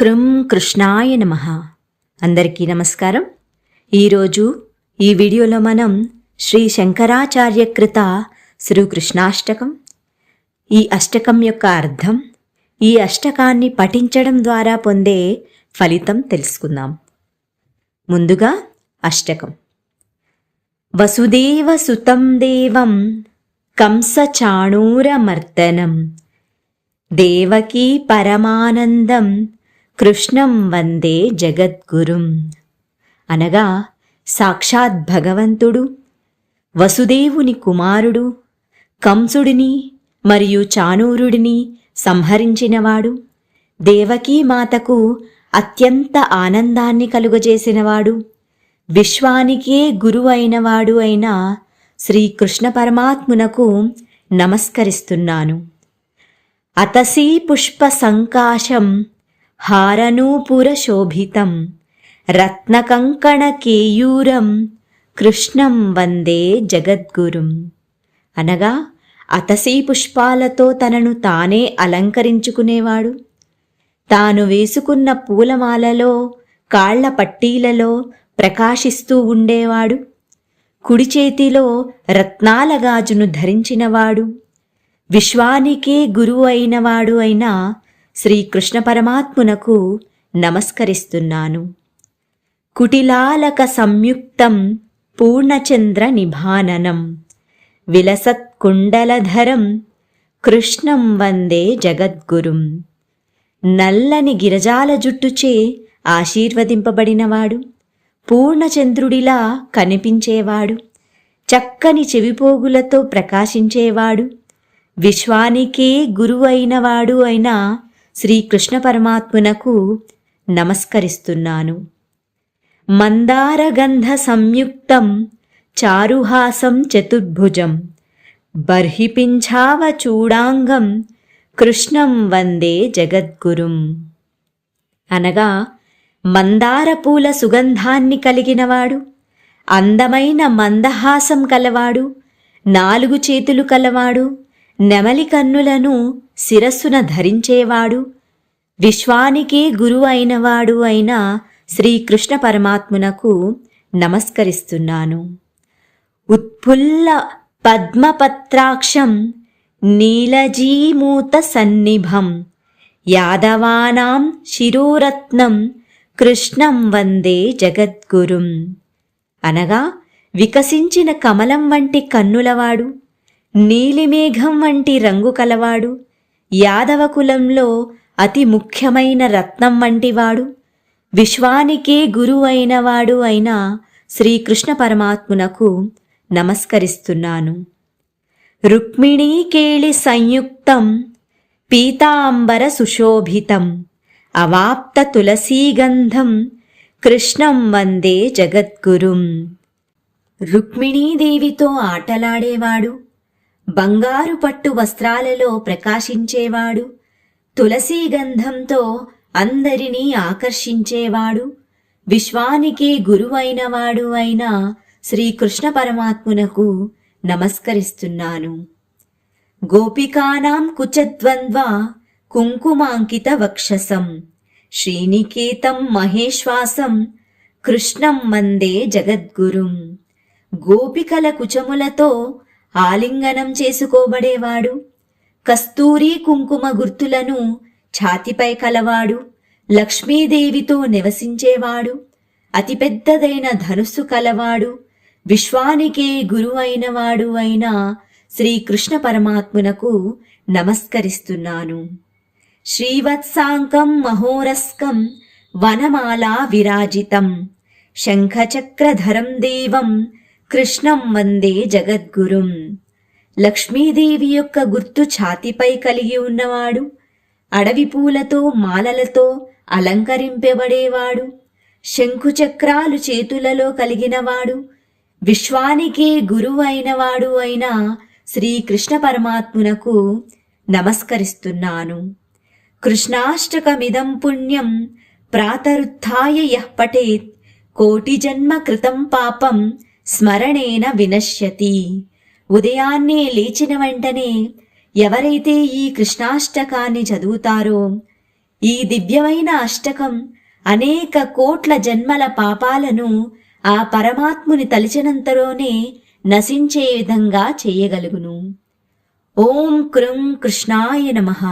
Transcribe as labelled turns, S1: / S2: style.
S1: కృం కృష్ణాయ నమ. అందరికీ నమస్కారం. ఈరోజు ఈ వీడియోలో మనం శ్రీ శంకరాచార్య కృత శ్రీకృష్ణాష్టకం. ఈ అష్టకం యొక్క అర్థం ఈ అష్టకాన్ని పఠించడం ద్వారా పొందే ఫలితం తెలుసుకుందాం. ముందుగా అష్టకం. వసుదేవ సుతం దేవం కంసచాణూరమర్దనం దేవకీ పరమానందం కృష్ణం వందే జగద్గురుం. అనగా సాక్షాత్ భగవంతుడు వసుదేవుని కుమారుడు కంసుడిని మరియు చానూరుడిని సంహరించినవాడు దేవకీ మాతకు అత్యంత ఆనందాన్ని కలుగజేసినవాడు విశ్వానికే గురువు అయినవాడు అయిన శ్రీకృష్ణ పరమాత్మునకు నమస్కరిస్తున్నాను. అతసీ పుష్ప సంకాశం హారనూపురశోభితం రత్నకంకణకేయూరం కృష్ణం వందే జగద్గురుం అనగా అతసీ పుష్పాలతో తనను తానే అలంకరించుకునేవాడు. తాను వేసుకున్న పూలమాలలో కాళ్ళ పట్టీలలో ప్రకాశిస్తూ ఉండేవాడు. కుడి చేతిలో రత్నాల గాజును ధరించినవాడు. విశ్వానికే గురువు అయినవాడు అయిన శ్రీకృష్ణ పరమాత్మునకు నమస్కరిస్తున్నాను. కుటిలాలక సంయుక్తం పూర్ణచంద్ర నిభాననం. విలసత్కుండలధరం కృష్ణం వందే జగద్గురుం. నల్లని గిరజాల జుట్టుచే ఆశీర్వదింపబడినవాడు. పూర్ణచంద్రుడిలా కనిపించేవాడు. చక్కని చెవిపోగులతో ప్రకాశించేవాడు. విశ్వానికే గురువైనవాడు అయిన శ్రీకృష్ణ పరమాత్మునకు నమస్కరిస్తున్నాను. మందారగంధ సంయుక్తం చారుహాసం చతుర్భుజం బర్హిపించావ చూడాంగం కృష్ణం వందే జగద్గురుం. అనగా మందార పూల సుగంధాన్ని కలిగినవాడు అందమైన మందహాసం కలవాడు నాలుగు చేతులు కలవాడు నెమలి కన్నులను శిరస్సున ధరించేవాడు విశ్వానికే గురువు అయినవాడు అయిన శ్రీకృష్ణ పరమాత్మునకు నమస్కరిస్తున్నాను. ఉత్ఫుల్ల పద్మపత్రాక్షం నీలజీమూత సన్నిభం యాదవానాం శిరోరత్నం కృష్ణం వందే జగద్గురుం. అనగా వికసించిన కమలం వంటి కన్నులవాడు నీలిమేఘం వంటి రంగు కలవాడు యాదవ కులంలో అతి ముఖ్యమైన రత్నం వంటివాడు విశ్వానికే గురువైనవాడు అయిన శ్రీకృష్ణ పరమాత్మునకు నమస్కరిస్తున్నాను. రుక్మిణీకేళి సంయుక్తం పీతాంబర సుశోభితం అవాప్త తులసీగంధం కృష్ణం వందే జగద్గురుం. రుక్మిణీదేవితో ఆటలాడేవాడు బంగారు పట్టు వస్త్రాలలో ప్రకాశించేవాడు తులసీ గంధంతో అందరినీ ఆకర్షించేవాడు విశ్వానికే గురువైనవాడు అయిన శ్రీకృష్ణ పరమాత్మునకు నమస్కరిస్తున్నాను. గోపికానాం కుచద్వంద్వ కుంకుమాంకిత వక్షసం శ్రీనికేతం మహేశ్వాసం కృష్ణం మందే జగద్గురుం. గోపికల కుచములతో ఆలింగనం చేసుకోబడేవాడు. కస్తూరి కుంకుమ గుర్తులను ఛాతిపై కలవాడు. లక్ష్మీదేవితో నివసించేవాడు. అతిపెద్దదైన ధనుస్సు కలవాడు. విశ్వానికే గురువైనవాడు అయిన శ్రీకృష్ణ పరమాత్మునకు నమస్కరిస్తున్నాను. శ్రీవత్సాంకం మహోరస్కం వనమాలా విరాజితం. శంఖచక్రధరం దేవం కృష్ణం వందే జగద్గురుం. లక్ష్మీదేవి యొక్క గుర్తు ఛాతిపై కలిగి ఉన్నవాడు అడవి పూలతో మాలలతో అలంకరింపబడేవాడు శంఖుచక్రాలు చేతులలో కలిగినవాడు విశ్వానికే గురువైనవాడు అయిన శ్రీకృష్ణ పరమాత్మునకు నమస్కరిస్తున్నాను. కృష్ణాష్టకమిదం పుణ్యం ప్రాతరుత్థాయ యః పఠేత్ కోటి జన్మ కృతం పాపం స్మరణేన వినశ్యతి. ఉదయాన్నే లేచిన వెంటనే ఎవరైతే ఈ కృష్ణాష్టకాన్ని చదువుతారో ఈ దివ్యమైన అష్టకం అనేక కోట్ల జన్మల పాపాలను ఆ పరమాత్ముని తలిచినంతలోనే నశించే విధంగా చేయగలుగును. ఓం కృం కృష్ణాయ నమః.